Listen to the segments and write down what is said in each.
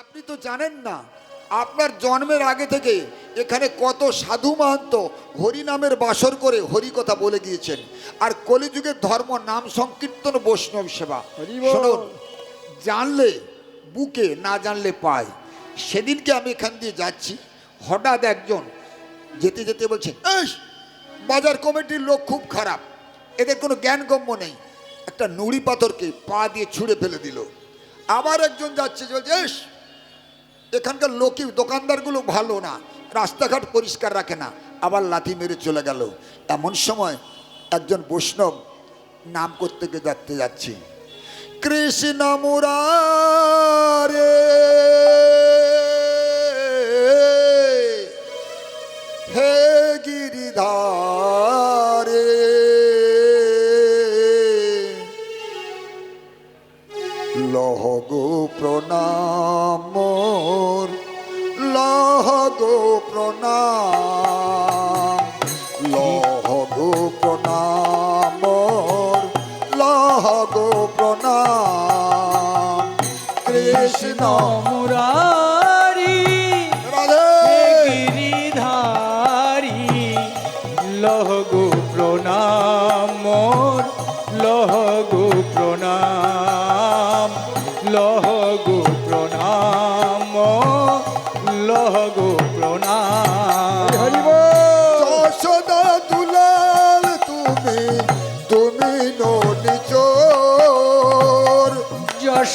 আপনি তো জানেন না আপনার জন্মের আগে থেকে এখানে কত সাধু মাহান্ত হরি নামের বাসর করে হরি কথা বলে গিয়েছেন। আর কলিযুগের ধর্ম নাম সংকীর্তন বৈষ্ণব সেবা। শুনুন জানলে বুকে না জানলে পায়। সেদিনকে আমি এখান দিয়ে যাচ্ছি হঠাৎ একজন যেতে যেতে বলছে বাজার কমিটির লোক খুব খারাপ। এদের কোনো জ্ঞানগম্য নেই। একটা নুড়ি পাথরকে পা দিয়ে ছুঁড়ে ফেলে দিল। আবার একজন যাচ্ছে বলছে "এস, এখানকার লোকই দোকানদারগুলো ভালো না, রাস্তাঘাট পরিষ্কার রাখে না, আবার লাথি মেরে চলে গেল। এমন সময় একজন বৈষ্ণব নাম করতে গিয়ে যাতে যাচ্ছি। কৃষ্ণ মুরারে। হে গিরিধারে। লহগো প্রণাম। গো প্রণাম লহ গো প্রণাম লহ গো প্রণাম। কৃষ্ণ মুরারি গিরিধারি লহ গো প্রণাম লহ গো প্রণাম লহ গো প্রণাম লহ গো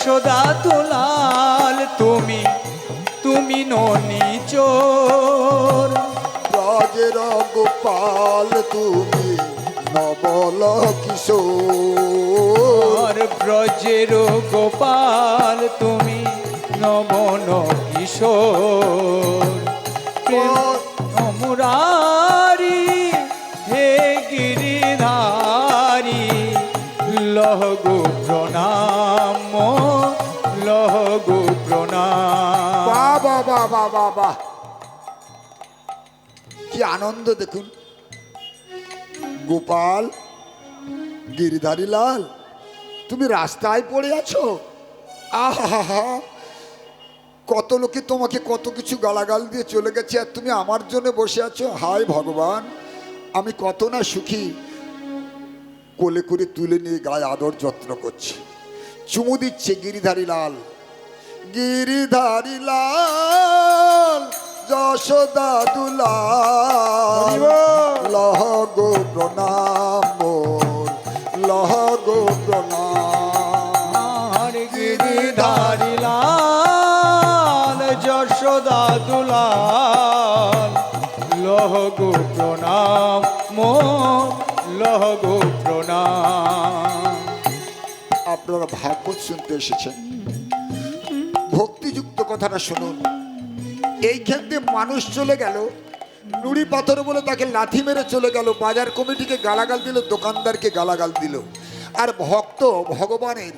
যশোদা তোলাল তুমি তুমি ননি চোর। রাজের গোপাল তুমি নবল কিশোর ব্রজের গোপাল তুমি নমন কিশোর প্রেম কি আনন্দ দেখুন। গোপাল, গিরিধারী লাল, তুমি রাস্তায় পড়ে আছো? আহা কত লোকে তোমাকে কত কিছু গালাগাল দিয়ে চলে গেছে আর তুমি আমার জন্য বসে আছো? হায় ভগবান, আমি কত না সুখী। কোলে করে তুলে নিয়ে গায়ে আদর যত্ন করছি। চুমু দিচ্ছে গিরিধারী লাল। গিরিধারী লাল যশোদা দুলাল। লহ গো প্রণাম লহ গো প্রণাম। গিরিধারি লাল যশোদা দুলাল। লহ গো প্রণাম মো লহ গো প্রণাম। আপনারা ভাগবত শুনতে এসেছেন। ভক্তিযুক্ত কথাটা শুনুন এই ক্ষেত্রে মানুষ চলে গেল নুড়ি পাথর বলে তাকে লাথি মেরে চলে গেল বাজার কমিটিকে গালাগাল দিল দোকানদারকে গালাগাল দিল। আর ভক্ত ভগবানের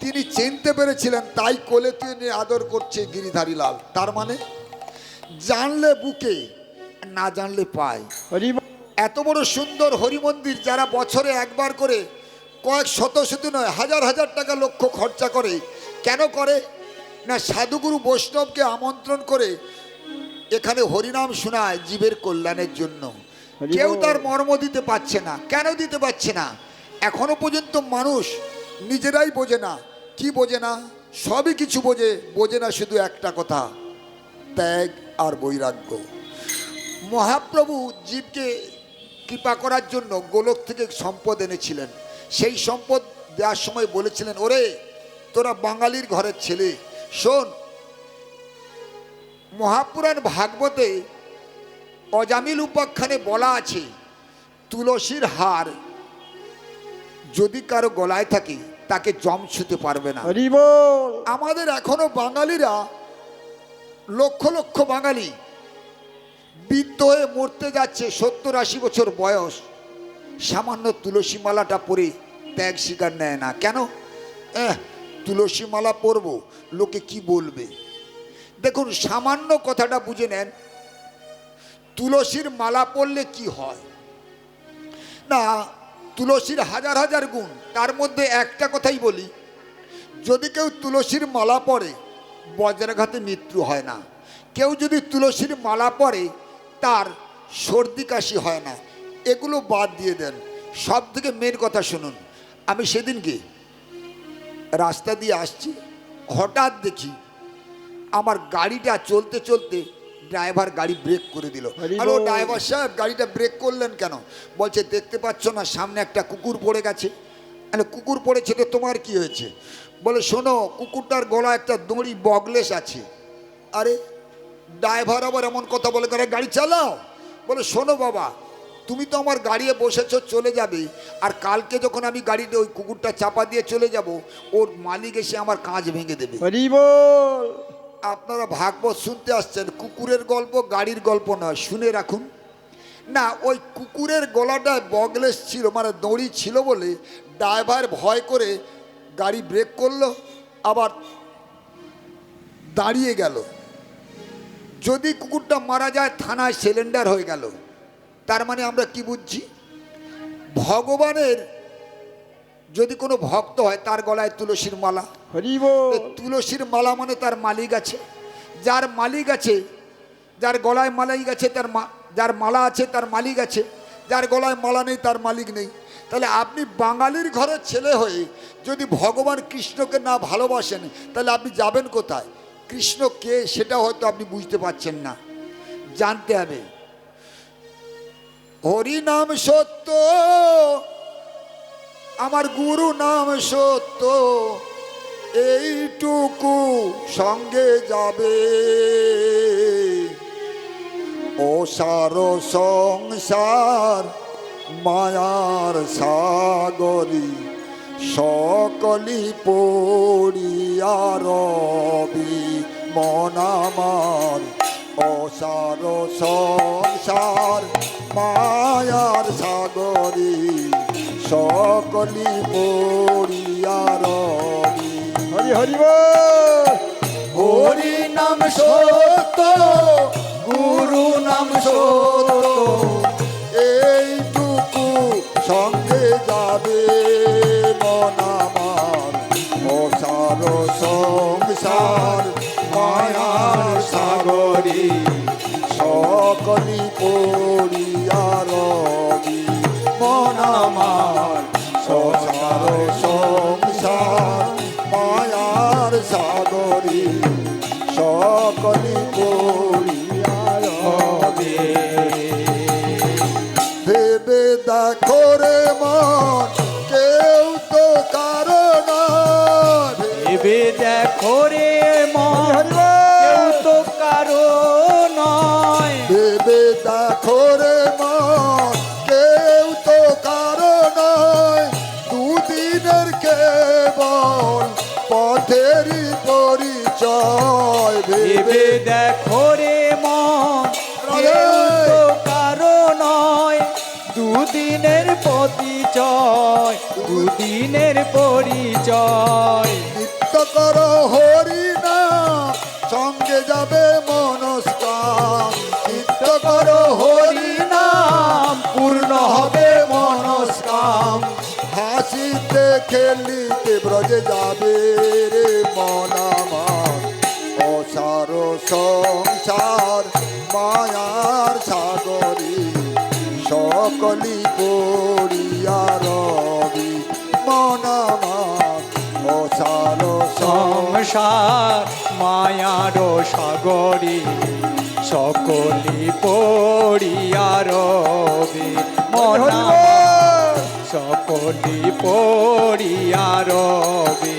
তিনি চিনতে পেরেছিলেন তাই কোলে তুলে আদর করছে গিরিধারী লাল তার মানে জানলে বুকে না জানলে পায়। এত বড় সুন্দর হরি মন্দির যারা বছরে একবার করে কয়েক শত শত নয় হাজার হাজার টাকা লক্ষ খরচা করে কেন করে? না সাধুগুরু বৈষ্ণবকে আমন্ত্রণ করে এখানে হরিনাম শোনায় জীবের কল্যাণের জন্য। কেউ তার মর্ম দিতে পারছে না। কেন দিতে পারছে না? এখনও পর্যন্ত মানুষ নিজেরাই বোঝে না। কি বোঝে না? সবই কিছু বোঝে। বোঝে না শুধু একটা কথা ত্যাগ আর বৈরাগ্য। মহাপ্রভু জীবকে কৃপা করার জন্য গোলক থেকে সম্পদ এনেছিলেন। সেই সম্পদ দেওয়ার সময় বলেছিলেন ওরে তোরা বাঙালির ঘরের ছেলে শোন মহাপুরাণ ভাগবতে অজামিল উপাখ্যানে বলা আছে তুলসীর হার যদি কারও গলায় থাকে তাকে জম ছুতে পারবে না। আমাদের এখনও বাঙালিরা লক্ষ লক্ষ বাঙালি বৃদ্ধ হয়ে মরতে যাচ্ছে সত্তর আশি বছর বয়স সামান্য তুলসী মালাটা পরে ত্যাগ স্বীকার নেয় না। কেন? তুলসী মালা পরব, লোকে কি বলবে? দেখুন, সামান্য কথাটা বুঝে নেন, তুলসীর মালা পরলে কি হয়? না, তুলসীর হাজার হাজার গুণ, তার মধ্যে একটা কথাই বলি, যদি কেউ তুলসীর মালা পরে, বজ্রাঘাতে মৃত্যু হয় না। কেউ যদি তুলসীর মালা পরে, তার সর্দি কাশি হয় না। এগুলো বাদ দিয়ে দেন। সব থেকে মেন কথা শুনুন। আমি সেদিনকে রাস্তা দিয়ে আসছি হঠাৎ দেখি আমার গাড়িটা চলতে চলতে ড্রাইভার গাড়ি ব্রেক করে দিল। হ্যালো ড্রাইভার সাহেব গাড়িটা ব্রেক করলেন কেন? বলছে দেখতে পাচ্ছ না সামনে একটা কুকুর পড়ে গেছে। আরে কুকুর পড়েছে তো তোমার কি হয়েছে? বলে শোনো কুকুরটার গলা একটা দড়ি বগলেস আছে। আরে ড্রাইভার আবার এমন কথা বলে করে গাড়ি চালাও? বলে শোনো বাবা তুমি তো আমার গাড়িয়ে বসেছো চলে যাবে। আর কালকে যখন আমি গাড়িতে ওই কুকুরটা চাপা দিয়ে চলে যাব ওর মালিক এসে আমার কাঁচ ভেঙে দেবে। আপনারা ভাগবত শুনতে আসছেন কুকুরের গল্প গাড়ির গল্প নয় শুনে রাখুন। না ওই কুকুরের গলাটায় বগলেস ছিল মানে দড়ি ছিল বলে ড্রাইভার ভয় করে গাড়ি ব্রেক করল আবার দাঁড়িয়ে গেল। যদি কুকুরটা মারা যায় থানায় সিলিন্ডার হয়ে গেল। তার মানে আমরা কি বুঝছি? ভগবানের যদি কোনো ভক্ত হয় তার গলায় তুলসীর মালা। তুলসীর মালা মানে তার মালিক আছে। যার মালিক আছে যার গলায় মালাই আছে তার মা যার মালা আছে তার মালিক আছে। যার গলায় মালা নেই তার মালিক নেই। তাহলে আপনি বাঙালির ঘরের ছেলে হয়ে যদি ভগবান কৃষ্ণকে না ভালোবাসেন তাহলে আপনি যাবেন কোথায়? কৃষ্ণ কে সেটা হয়তো আপনি বুঝতে পারছেন না। জানতে হবে। হরি নাম সত্য, আমার গুরু নাম সত্য, এইটুকু সঙ্গে যাবে। ও সার সংসার, মায়ার সাগরী, সকলি পড়িয়া রবি মনামার অসার সংসার মায়ার সাগরী সকলি পড়িয়া রবি হরি হরি হরি নাম সত্য গুরু নাম সত্য এইটুকু সঙ্গে যাবে মন আমার অসার সংসার মায়ার সাগরী সকলি পড়িয়া আমার অসার সংসার, মায়ার সাগরী, সকলি পড়িয়া রবি ভেবে দেখো রে মন, কেউ তো কারণ ভেবে দেখো রে দেখো রে মন কারও নয়। দুদিনের পরিচয় দুদিনের পরিচয়। নিত্য কর হরি না সঙ্গে যাবে মনস্কাম। নিত্য কর হরি নাম পূর্ণ হবে মনস্কাম। হাসিতে খেলিতে ব্রজে যাবে রে মন আমার। অসার সংসার মায়ার সাগরী সকলি পড়িয়া রবি মন আমার। অসার সংসার মায়ার সাগরী সকলি পড়িয়া রবি মনা সকলি পড়িয়া রবি।